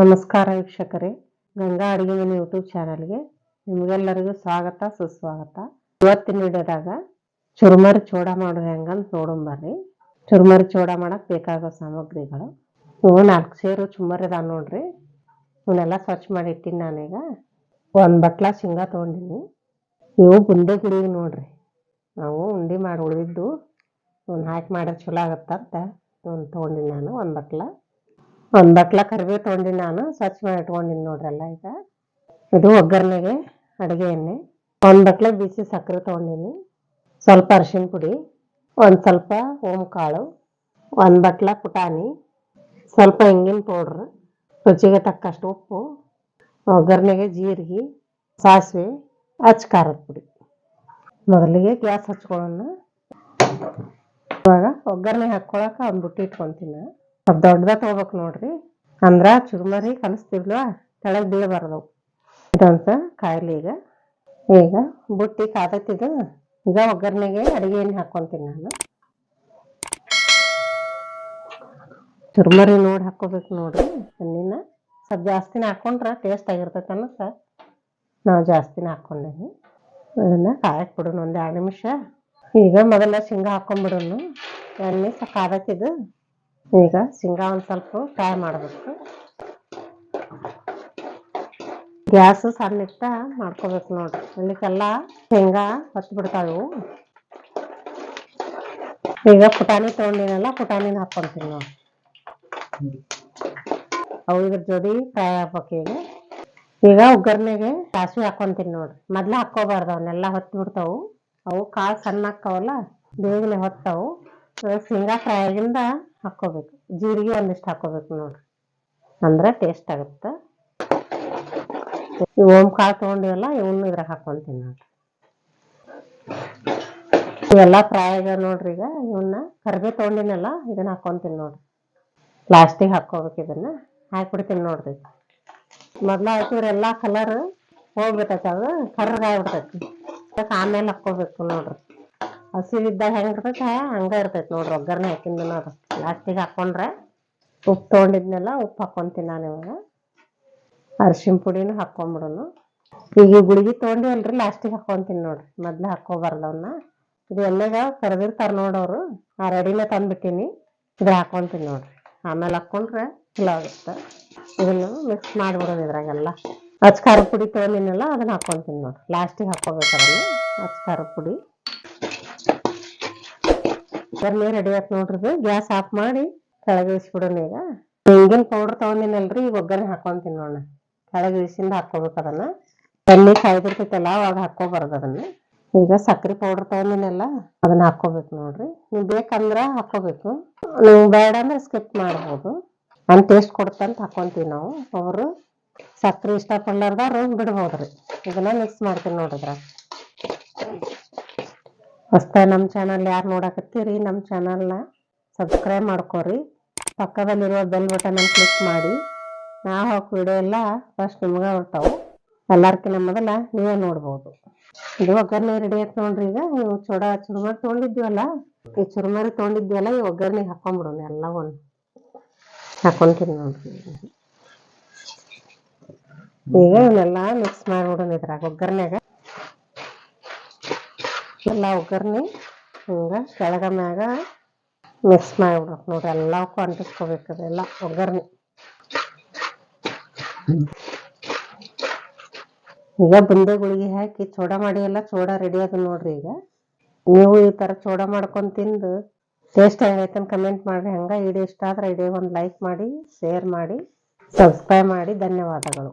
ನಮಸ್ಕಾರ ವೀಕ್ಷಕರೇ, ಗಂಗಾ ಅಡುಗೆ ಮನೆ ಯೂಟ್ಯೂಬ್ ಚಾನಲ್ಗೆ ನಿಮಗೆಲ್ಲರಿಗೂ ಸ್ವಾಗತ, ಸುಸ್ವಾಗತ. ಇವತ್ತಿನ ವಿಡಿಯೋದಾಗ ಚುರುಮರಿ ಚೂಡ ಮಾಡೋದು ಹೆಂಗಂತ ನೋಡಂಬರ್ರಿ ಚುರುಮರಿ ಚೂಡ ಮಾಡಕ್ ಬೇಕಾಗೋ ಸಾಮಗ್ರಿಗಳು. ಇವು ನಾಲ್ಕು ಸೇರು ಚುಮ್ಮರಿ ಅದಾವ ನೋಡ್ರಿ. ಇವನ್ನೆಲ್ಲ ಸ್ವಚ್ಛ ಮಾಡಿ ಇಟ್ಟಿನಿ ನಾನೀಗ. ಒಂದು ಬಟ್ಲ ಶೇಂಗಾ ತೊಗೊಂಡಿನಿ. ಇವು ಬುಂದೆ ಗುಡಿಗೆ ನೋಡ್ರಿ. ನಾವು ಉಂಡೆ ಮಾಡಿ ಉಳಿದಿದ್ದು. ಇವ್ನ ಹಾಕಿ ಮಾಡಿದ್ರೆ ಚಲೋ ಆಗತ್ತಂತ. ಇವ್ನ ತೊಗೊಂಡಿನಿ ನಾನು ಒಂದು ಬಟ್ಲ. ಒಂದ್ ಬಟ್ಲ ಕರಿಬೇವು ತೊಗೊಂಡಿನಿ ನಾನು, ಸ್ವಚ್ಛ ಮಾಡಿ ಇಟ್ಕೊಂಡಿನಿ ನೋಡ್ರಲ್ಲ ಈಗ. ಇದು ಒಗ್ಗರಣೆಗೆ ಅಡುಗೆ ಎಣ್ಣೆ. ಒಂದ್ ಬಟ್ಲ ಬಿಸಿ ಸಕ್ಕರೆ ತೊಗೊಂಡಿನಿ. ಸ್ವಲ್ಪ ಅರಿಶಿನ ಪುಡಿ, ಒಂದ್ ಸ್ವಲ್ಪ ಓಂ ಕಾಳು, ಒಂದು ಬಟ್ಲ ಪುಟಾಣಿ, ಸ್ವಲ್ಪ ಹಿಂಗಿನ ಪೌಡ್ರ್, ರುಚಿಗೆ ತಕ್ಕಷ್ಟು ಉಪ್ಪು, ಒಗ್ಗರಣೆಗೆ ಜೀರಿಗೆ, ಸಾಸಿವೆ, ಅಚ್ಚ ಖಾರದ ಪುಡಿ. ಮೊದಲಿಗೆ ಗ್ಯಾಸ್ ಹಚ್ಕೊಳ್ಳೋಣ. ಇವಾಗ ಒಗ್ಗರಣೆ ಹಾಕ್ಕೊಳಕ್ಕೆ ಒಂದು ಬುಟ್ಟಿ ಇಟ್ಕೊಂತೀನಿ. ಸ್ವಲ್ಪ ದೊಡ್ಡದ ತಗೋಬೇಕು ನೋಡ್ರಿ. ಅಂದ್ರ ಚುರುಮರಿ ಕಲಿಸ್ತಿರ್ಲ್ವಾ ಕೆಳಗೆ ಬೀಳಬಾರ್ದು ಇದಂತ ಕಾಯಿಲೆ ಈಗ. ಈಗ ಬುಟ್ಟಿ ಕಾದತ್ತಿದು ಈಗ ಒಗ್ಗರಣೆಗೆ ಅಡಿಗೆ ಎಣ್ಣೆ ಹಾಕೊಂತೀನಿ ನಾನು. ಚುರುಮರಿ ನೋಡಿ ಹಾಕೋಬೇಕು ನೋಡ್ರಿ. ಎಣ್ಣಿನ ಸ್ವಲ್ಪ ಜಾಸ್ತಿನ ಹಾಕೊಂಡ್ರೆ ಟೇಸ್ಟ್ ಆಗಿರ್ತೈತೆ ಅನ್ನತ್ತ ನಾವು ಜಾಸ್ತಿನ ಹಾಕೊಂಡೇನಿ. ಅದನ್ನ ಕಾಯಕ್ ಬಿಡೋಣ ಒಂದು ಎರಡು ನಿಮಿಷ. ಈಗ ಮೊದಲ ಶೇಂಗಾ ಹಾಕೊಂಡ್ಬಿಡೋಣ ಎಣ್ಣೆ ಸ್ವಲ್ಪ ಕಾದತ್ತಿದ್ದು ಈಗ ಶೇಂಗಾ ಒಂದ್ ಸ್ವಲ್ಪ ಫ್ರೈ ಮಾಡಬೇಕು. ಗ್ಯಾಸ್ ಸಣ್ಣ ಇಟ್ಟ ಮಾಡ್ಕೋಬೇಕು ನೋಡ್ರಿ. ಇಲ್ಲಿಕ್ಕೆಲ್ಲ ಶೇಂಗಾ ಹತ್ತು ಬಿಡ್ತಾವು. ಈಗ ಪುಟಾಣಿ ತಗೊಂಡಿನಲ್ಲ ಪುಟಾಣಿನ ಹಾಕೊಂತೀನಿ ನೋಡಿ ಅವು ಇದ್ರ ಜೋಡಿ ಫ್ರೈ ಆಗ್ಬೇಕು ಈಗ. ಈಗ ಒಗ್ಗರಣೆಗೆ ಸಾಸಿವೆ ಹಾಕೊಂತೀನಿ ನೋಡ್ರಿ. ಮೊದ್ಲ ಹಾಕೋಬಾರ್ದು ಅವನ್ನೆಲ್ಲ ಹೊತ್ತು ಬಿಡ್ತಾವು. ಅವು ಕಾಳು ಸಣ್ಣ ಹಾಕ್ತಾವಲ್ಲ ಬೇಗನೆ ಹೊತ್ತಾವು. ಶೇಂಗಾ ಫ್ರೈ ಆಗಿಂದ ಜೀರಿಗೆ ಒಂದಿಷ್ಟು ಹಾಕೋಬೇಕು ನೋಡ್ರಿ. ಅಂದ್ರೆ ಟೇಸ್ಟ್ ಆಗುತ್ತೆ. ಈ ಓಮ್ ಕಾಳು ತೊಗೊಂಡಿವಲ್ಲ, ಇವನ್ನ ಇದ್ರಾಗ ಹಾಕೊಂತೀನಿ ನೋಡ್ರಿ. ಇವೆಲ್ಲ ಫ್ರೈ ಆಗ್ಯಾವ ನೋಡ್ರಿ ಈಗ. ಇವನ್ನ ಕರ್ಬೇ ತೊಗೊಂಡಿನಲ್ಲ, ಇದನ್ನ ಹಾಕೊಂತೀನಿ ನೋಡ್ರಿ. ಲಾಸ್ಟಿಗೆ ಹಾಕೋಬೇಕು ಇದನ್ನ. ಹಾಕ್ಬಿಡ್ತೀನಿ ನೋಡ್ರಿ. ಮೊದ್ಲ ಹಾಕಿದ್ರೆಲ್ಲ ಕಲರ್ ಹೋಗ್ಬಿಟ್ಟೈತೆ ಅದು ಕರ್ರಗಾಗ್ಬಿಡ್ತೈತಿ ಆಮೇಲೆ ಹಾಕೋಬೇಕು ನೋಡ್ರಿ. ಹಸಿವಿದ್ದಾಗ ಹೆಂಗೆ ಇರ್ತೈತೆ? ಹಂಗ ಇರ್ತೈತಿ ನೋಡ್ರಿ ಒಗ್ಗರಣೆ ಹಾಕಿಂದ ಅದು. ಲಾಸ್ಟಿಗೆ ಹಾಕೊಂಡ್ರೆ ಉಪ್ಪು ತೊಗೊಂಡಿದ್ನೆಲ್ಲ, ಉಪ್ಪು ಹಾಕೊಂತೀನಿ ನಾನು ಇವಾಗ. ಅರಿಶಿನ ಪುಡಿನೂ ಹಾಕೊಂಡ್ಬಿಡೋನು ಈಗ ಗುಳಿಗೆ ತೊಗೊಂಡಿವಲ್ರಿ ಲಾಸ್ಟಿಗೆ ಹಾಕೊಂತೀನಿ ನೋಡ್ರಿ. ಮೊದ್ಲು ಹಾಕೋಬಾರ್ದು ಅವನ್ನ ಇದು ಎಣ್ಣೆಗ ಕರೆದಿರ್ತಾರೆ ನೋಡೋರು ಆ ರೆಡಿನೇ ತಂದ್ಬಿಟ್ಟಿನಿ. ಇದ್ರ ಹಾಕೊಂತೀನಿ ನೋಡ್ರಿ. ಆಮೇಲೆ ಹಾಕೊಂಡ್ರೆ ಚಲೋ ಆಗುತ್ತೆ. ಇದನ್ನು ಮಿಕ್ಸ್ ಮಾಡ್ಬಿಡೋದು ಇದ್ರಾಗೆಲ್ಲ. ಅಚ್ಚ ಖಾರ ಪುಡಿ ತೊಗೊಂಡಿನಲ್ಲ, ಅದನ್ನ ಹಾಕೊಂತೀನಿ ನೋಡ್ರಿ. ಲಾಸ್ಟಿಗೆ ಹಾಕೋಬೇಕು ಅದನ್ನು ಅಚ್ಚ ಖಾರ ಪುಡಿ. ನೀರು ರೆಡಿ ಆಯ್ತು ನೋಡ್ರಿ ಗ್ಯಾಸ್ ಆಫ್ ಮಾಡಿ ಕೆಳಗೆ ಇಳಿಸ್ಬಿಡೋಣ ಈಗ. ಹಿಂಗಿನ ಪೌಡರ್ ತಗೊಂಡಿನಲ್ರಿ ಈಗ ಒಗ್ಗರಣೆ ಹಾಕೊಂತೀನಿ ತಿನ್ನೋಣ ಕೆಳಗೆ ಇಳಿಸಿಂದ ಹಾಕೋಬೇಕು ಅದನ್ನ. ಎಣ್ಣೆ ಕಾಯ್ದಿರ್ತೈತಲ್ಲ, ಅವಾಗ ಹಾಕೋಬಾರದು ಅದನ್ನ. ಈಗ ಸಕ್ಕರೆ ಪೌಡರ್ ತಗೊಂಡಿನಲ್ಲ, ಅದನ್ನ ಹಾಕೋಬೇಕು ನೋಡ್ರಿ. ನೀವು ಬೇಕಂದ್ರ ಹಾಕೋಬೇಕು ನೀವು ಬೇಡ ಅಂದ್ರೆ ಸ್ಕಿಪ್ ಮಾಡ್ಬೋದು. ನಾನು ಟೇಸ್ಟ್ ಕೊಡ್ತಂತ ಹಾಕೊಂತೀವಿ ನಾವು. ಅವರು ಸಕ್ರೆ ಇಷ್ಟಪಡ್ಲಾರ್ದಾರು ಬಿಡ್ಬೋದ್ರಿ. ಇದನ್ನ ಮಿಕ್ಸ್ ಮಾಡ್ತೀನಿ ನೋಡಿದ್ರ ಹೊಸ್ತ ನಮ್ಮ ಚಾನಲ್ ಯಾರು ನೋಡಕತ್ತೀರಿ, ನಮ್ಮ ಚಾನಲ್ನ ಸಬ್ಸ್ಕ್ರೈಬ್ ಮಾಡ್ಕೊರಿ. ಪಕ್ಕದಲ್ಲಿರುವ ಬೆಲ್ ಬಟನ್ ಕ್ಲಿಕ್ ಮಾಡಿ. ನಾವು ಹಾಕೋ ವಿಡಿಯೋ ಎಲ್ಲ ಫಸ್ಟ್ ನಿಮ್ಗೆ ಬರ್ತಾವೆ. ಎಲ್ಲರ್ಕಿನ್ನ ಮೊದಲ ನೀವೇ ನೋಡ್ಬೋದು. ಇದು ಒಗ್ಗರಣೆ ರೆಡಿ ಆಯ್ತು ನೋಡ್ರಿ ಈಗ. ನೀವು ಚೂಡ ಚುರುಮರಿ ತೊಗೊಂಡಿದ್ವಲ್ಲ ಈ ಚುರುಮರಿ ತೊಗೊಂಡಿದ್ವಲ್ಲ ಈ ಒಗ್ಗರಣೆ ಹಾಕೊಂಡ್ಬಿಡೋಣ ಎಲ್ಲ ಒಂದು ಹಾಕೊಂತೀನಿ ನೋಡ್ರಿ. ಈಗ ಇವನ್ನೆಲ್ಲ ಮಿಕ್ಸ್ ಮಾಡ್ಬಿಡೋಣ ಇದ್ರಾಗ ಒಗ್ಗರಣೆಗ ಎಲ್ಲ ಒಗ್ಗರಣೆ ಹಿಂಗ ಕೆಳಗ ಮ್ಯಾಗ ಮಿಕ್ಸ್ ಮಾಡ್ಬಿಡ್ಬೇಕು ನೋಡ್ರಿ. ಎಲ್ಲಕ್ಕೂ ಅಂಟಿಸ್ಕೋಬೇಕು ಅದೆಲ್ಲ ಒಗ್ಗರಣೆ ಈಗ ಬುಂದೆ ಗುಳಿಗೆ ಹಾಕಿ ಚೂಡ ಮಾಡಿ ಎಲ್ಲ ಚೂಡ ರೆಡಿ ಆದ ನೋಡ್ರಿ ಈಗ. ನೀವು ಈ ತರ ಚೂಡ ಮಾಡ್ಕೊಂಡ್ ತಿಂದು ಟೇಸ್ಟ್ ಹೆಂಗೈತೆ ಕಮೆಂಟ್ ಮಾಡ್ರಿ. ಹಂಗ ಇಡೀ ಇಷ್ಟ ಆದ್ರೆ ಇಡೀ ಒಂದು ಲೈಕ್ ಮಾಡಿ ಶೇರ್ ಮಾಡಿ ಸಬ್ಸ್ಕ್ರೈಬ್ ಮಾಡಿ. ಧನ್ಯವಾದಗಳು.